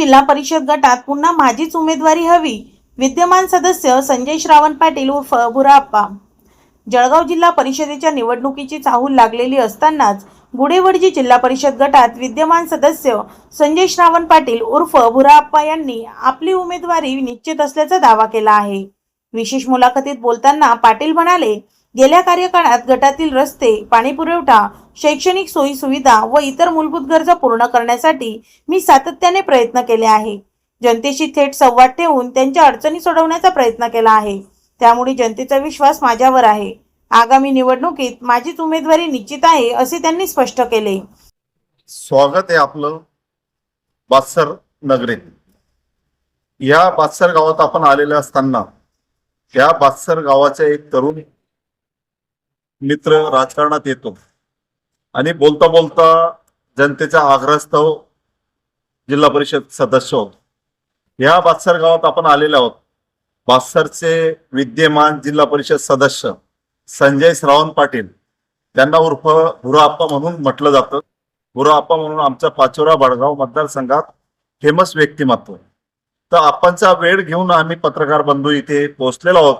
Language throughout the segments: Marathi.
जिल्हा परिषद गटात पुन्हा माझीच उमेदवारी हवी. विद्यमान सदस्य संजय श्रावण पाटील उर्फ भुराप्पा जळगाव जिल्हा परिषदेच्या निवडणुकीची चाहूल लागलेली असतानाच गुडेवडजी जिल्हा परिषद गटात विद्यमान सदस्य संजय श्रावण पाटील उर्फ भुराप्पा यांनी आपली उमेदवारी निश्चित असल्याचा दावा केला आहे. विशेष मुलाखतीत बोलताना पाटील म्हणाले गेल्या कार्यकाळात गटातील रस्ते पाणीपुरवठा शैक्षणिक सोयी सुविधा व इतर मूलभूत गरजा पूर्ण करण्यासाठी मी सातत्याने प्रयत्न केले आहे. जनतेशी थेट संवाद ठेवून त्यांच्या अडचणी सोडवण्याचा प्रयत्न केला आहे. त्यामुळे जनतेचा विश्वास माझ्यावर आहे. आगामी निवडणुकीत माझीच उमेदवारी निश्चित आहे असे त्यांनी स्पष्ट केले. स्वागत आहे आपलं बादसर नगरीत. या बादसर गावात आपण आलेले असताना या बादसर गावाचे एक तरुण मित्र राजकारणात येतो. आणि बोलता बोलता जनतेच्या आग्रहास्तव जिल्हा परिषद सदस्य होतो. ह्या बादसर गावात आपण आलेले आहोत. बादसरचे विद्यमान जिल्हा परिषद सदस्य संजय श्रावण पाटील. त्यांना उर्फ भुराप्पा म्हणून म्हटलं जातं. भुराप्पा म्हणून आमच्या पाचोरा बडगाव मतदारसंघात फेमस व्यक्तिमत्व. तर आपणचा वेळ घेऊन आम्ही पत्रकार बंधू इथे पोहोचलेलो आहोत.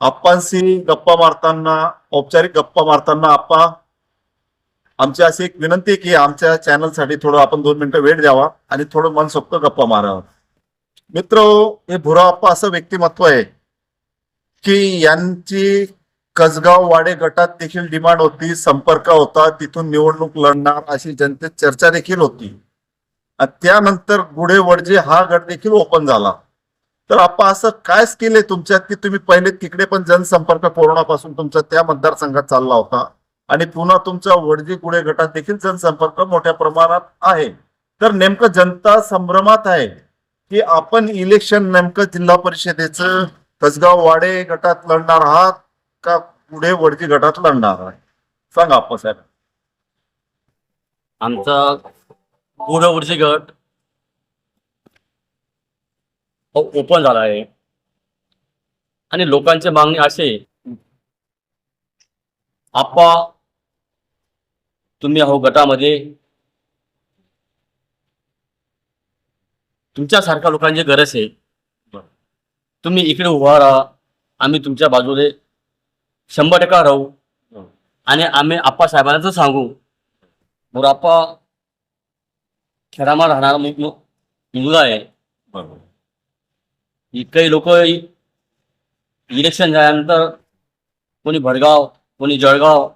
आप्पांशी गप्पा मारताना औपचारिक गप्पा मारताना आप्पा आमची अशी एक विनंती आहे की आमच्या चॅनलसाठी थोडं आपण दोन मिनिटं वेळ द्यावा आणि थोडं मनसोक्त गप्पा माराव. मित्र हे भुराप्पा असं व्यक्तिमत्व आहे की यांची कसगाव वाडे गटात देखील डिमांड होती संपर्क होता तिथून निवडणूक लढणार अशी जनतेत चर्चा देखील होती. त्यानंतर गुढे वडजे हा गट देखील ओपन झाला. तर आपण असं काय स्किल आहे तुमच्यात की तुम्ही पहिले तिकडे पण जनसंपर्क कोरोनापासून तुमचा त्या मतदारसंघात चालला होता? आणि पुन्हा तुमच्या वडजी गुढे गटात देखील जनसंपर्क मोठ्या प्रमाणात आहे. तर नेमकं जनता संभ्रमात आहे की आपण इलेक्शन नेमकं जिल्हा परिषदेचं कसगाव वाडे गटात लढणार आहात का पुढे वडजी गटात लढणार आहे? सांगा आपण साहेब. आमचा गुढवडचे गट हो, ओपन झाला आहे. आणि लोकांची मागणी असे आप्पा तुम्ही अहो गटामध्ये. तुमच्यासारख्या लोकांची गरज आहे. तुम्ही इकडे उभा राहा. आम्ही तुमच्या बाजूने शंभर टक्का राहू. आणि आम्ही आप्पा साहेबांना तर सांगू. आप्पा खेडामा राहणारा मुलगा आहे. बरोबर काही लोक इलेक्शन झाल्यानंतर कोणी भडगाव कोणी जळगाव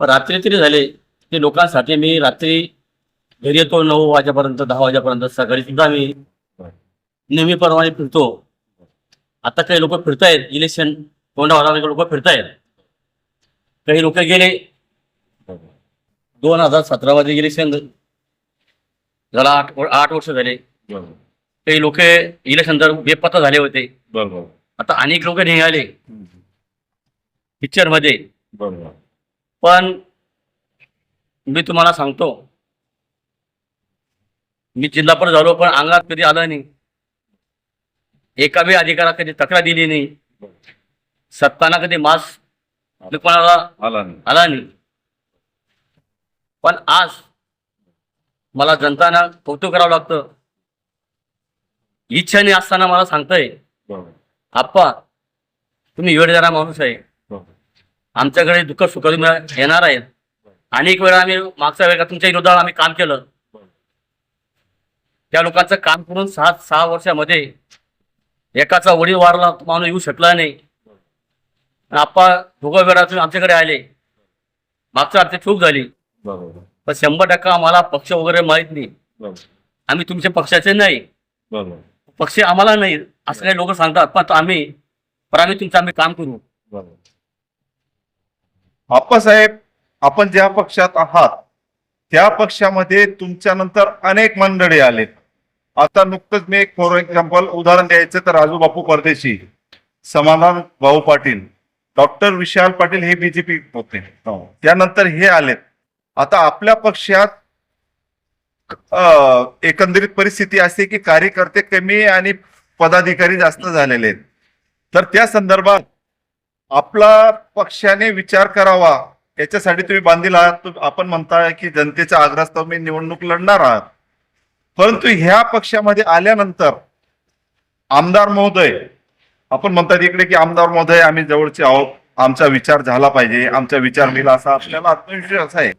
पण रात्री तरी झाले. ते लोकांसाठी मी रात्री घरी येतो नऊ वाजेपर्यंत दहा वाजेपर्यंत सकाळी सुद्धा मी नेहमीप्रमाणे फिरतो. आता काही लोक फिरतायत इलेक्शन तोंडावर लोक फिरतायत. काही लोक गेले. दोन हजार सतरा मध्ये इलेक्शन झाला. आठ आठ वर्ष झाले. काही लोक इलेक्शन तर बेपत्ता झाले होते. बरोबर. आता अनेक लोक निघाले. पिक्चरमध्ये. बरोबर. पण मी तुम्हाला सांगतो. मी जिल्हापर झालो पण अंगात कधी आलं नाही. एका बी अधिकारात कधी तक्रार दिली नाही. सत्ताना कधी मास कोणाला आला नाही. पण आज मला जनताना कौतुक करावं लागतं. इच्छा नाही असताना मला सांगताय आप्पा तुम्ही वेळ देणारा माणूस आहे. आमच्याकडे दुःख सुख येणार आहेत. अनेक वेळा आम्ही मागच्या वेळेला तुमच्या विरोधात आम्ही काम केलं. त्या लोकांचं काम करून सहा सहा वर्षामध्ये एकाचा वडील वारला माणूस येऊ शकला नाही. आप्पा दोघं वेळा तुम्ही आमच्याकडे आले. मागच्या आमची चूक झाली. पण शंभर टक्का आम्हाला पक्ष वगैरे माहीत नाही. आम्ही तुमच्या पक्षाचे नाही. पक्ष आम्हाला नाही असं काही लोक सांगतात पण आम्ही पण आम्ही तुमचं आम्ही काम करू. आप्पासाहेब आपण ज्या पक्षात आहात त्या पक्षामध्ये तुमच्या नंतर अनेक मंडळी आलेत. आता नुकतंच मी एक फॉर एक्झाम्पल उदाहरण द्यायचं तर राजू बापू परदेशी समाधान भाऊ पाटील डॉक्टर विशाल पाटील हे बीजेपी होते. त्यानंतर हे आलेत. आता आपल्या पक्षात एकंदरीत परिस्थिती असे की कार्यकर्ते कमी आणि पदाधिकारी जास्त झालेले आहेत. तर त्या संदर्भात आपला पक्षाने विचार करावा. याच्यासाठी तुम्ही बांधील आहात. आपण म्हणताय की जनतेच्या आग्रहास्तव मी निवडणूक लढणार आहात. परंतु ह्या पक्षामध्ये आल्यानंतर आमदार महोदय आपण म्हणतात इकडे की आमदार महोदय आम्ही जवळचे आहोत. आमचा विचार झाला पाहिजे. आमचा विचार दिला असा आपल्याला आत्मविश्वास आहे.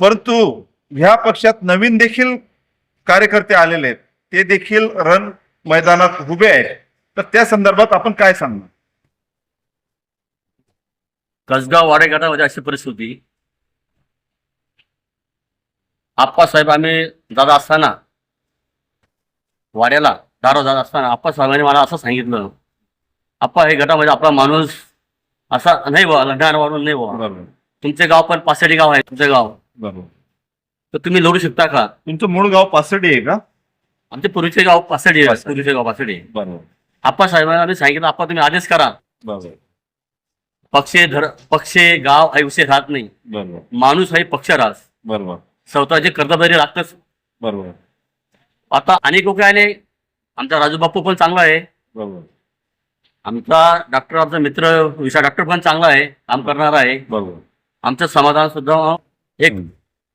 परंतु ह्या पक्षात नवीन देखील कार्यकर्ते आलेले आहेत. ते देखील रण मैदानात उभे आहेत. तर त्या संदर्भात आपण काय सांगणार? कसगाव वाडे गटामध्ये अशी परिस्थिती आप्पासाहेब आम्ही दादा असताना वाड्याला दारो जात असताना आप्पासाहेबांनी मला असं सांगितलं आप्पा हे गटामध्ये आपला माणूस असा नाही बा लढणार वाढून नाही बा बरोबर. तुमचे गाव पण पासडी गाव आहे तुमचं गाव. बरोबर. तर तुम्ही लढू शकता का? तुमचं मूळ गाव पासडी आहे का? आमचे पूर्वीचे गाव पासडी आहे. पूर्वीचे गाव पासडी आहे. बरोबर. आप्पासाहेबांना आम्ही सांगितलं आप्पा तुम्ही आदेश करा. बरोबर. पक्षे धर पक्षे गाव हा विषय राहत नाही. बरोबर. माणूस हा पक्ष राहत बरोबर. स्वतःचे कर्तव्य लागतच. बरोबर. आता अनेक लोक आले. आमचा राजू बाप्पू पण चांगला आहे. बरोबर. आमचा डॉक्टर आमचा मित्र विशा डॉक्टर पण चांगला आहे. काम करणारा आहे. बरोबर. आमचं समाधान सुद्धा एक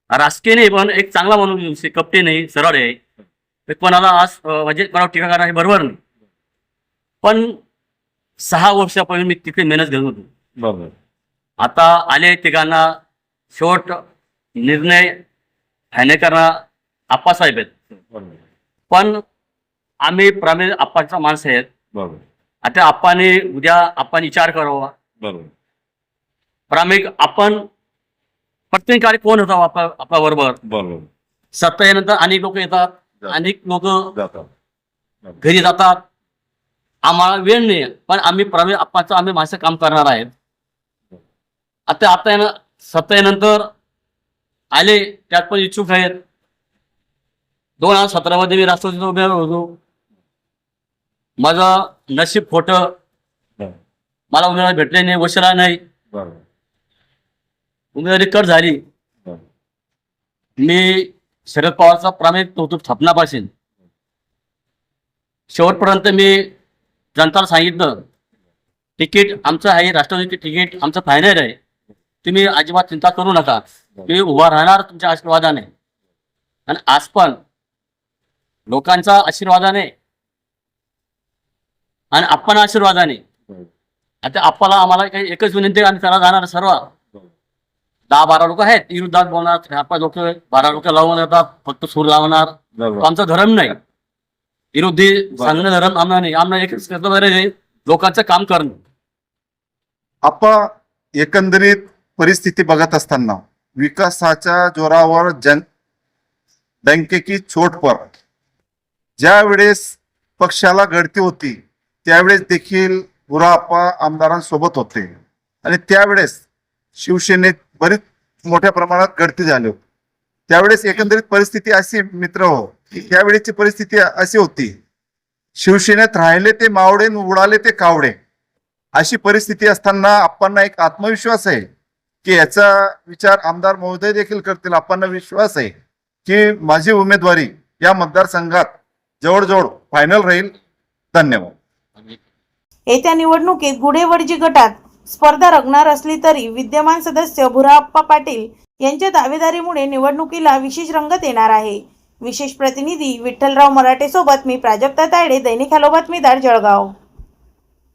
राजकीय नाही पण एक चांगला माणूस आहे, कपटी नाही सरळ आहे. कोणाला आज म्हणजे कोणावर टीका करणं हे बरोबर नाही. पण सहा वर्षापर्यंत मी तिथे मेहनत घेत होतो. बरोबर. आता आले तिघांना शेवट निर्णय करणार आप्पासाहेब आहेत. पण आम्ही प्रामाणिक आप्पाचा माणसं आहेत. बरोबर. आता आप्पाने उद्या आपण विचार करावा. बरोबर. प्रामाणिक आपण प्रत्येक कार्य कोण होता आपल्या आपल्या बरोबर. बरोबर. सत्ता येण्यानंतर अनेक लोक येतात अनेक लोक घरी जातात. आम्हाला वेळ नाही पण आम्ही प्रामाणिक आप्पाचं आम्ही माणसं काम करणार आहेत. आता आता येणं सत्ता येण्यानंतर आले त्यात पण इच्छुक आहेत. दोन हजार सतरामध्ये मी राष्ट्रवादीचा उमेदवार होतो. माझं नशीब खोटं. मला उमेदवार भेटले नाही वशिला नाही. बरोबर उमेदवारी कट झाली. मी शरद पवारचा प्रामाणिक होतो स्थापनापासून शेवटपर्यंत मी जनताला सांगितलं तिकीट आमचं आहे राष्ट्रवादीचे तिकीट आमचं फायनल आहे. तुम्ही अजिबात चिंता करू नका. तुम्ही उभा राहणार तुमच्या आशीर्वादाने. आणि आज पण लोकांच्या आशीर्वादाने आणि आपण आशीर्वादाने. आता आपल्याला आम्हाला काही एकच विनंती आम्ही करा जाणार सर्व. दहा बारा लोक आहेत. विरुद्धात बोलणार चार पाच लोक बारा लोक लावून येतात फक्त सूर लावणार. बरोबर. आमचा धर्म नाही. विरोधी सांगणं धर्म आमना नाही. आमना एकच कर्तव्य आहे लोकांचं काम करणं. आपण एकंदरीत परिस्थिती बघत असताना विकासाच्या जोरावर जन की चोट पर ज्या वेळेस पक्षाला गळती होती त्यावेळेस देखील बुराप्पा आमदारांसोबत होते. आणि त्यावेळेस शिवसेनेत बरीच मोठ्या प्रमाणात गळती झाली. होती त्यावेळेस एकंदरीत परिस्थिती अशी मित्र हो की त्यावेळेची परिस्थिती अशी होती. शिवसेनेत राहिले ते मावडे उडाले ते कावडे अशी परिस्थिती असताना आपणना एक आत्मविश्वास आहे की याचा विचार आमदार महोदय देखील करतील. आपण विश्वास आहे की माझी उमेदवारी या मतदारसंघात जवळजवळ फायनल राहील. धन्यवाद. येत्या निवडणुकीत गुढेवडजी गटात स्पर्धा रंगणार असली तरी विद्यमान सदस्य भुराप्पा पाटील यांच्या दावेदारीमुळे निवडणुकीला विशेष रंगत येणार आहे. विशेष प्रतिनिधी विठ्ठलराव मराठे सोबत मी प्राजक्ता तायडे दैनिक हॅलो बातमीदार जळगाव.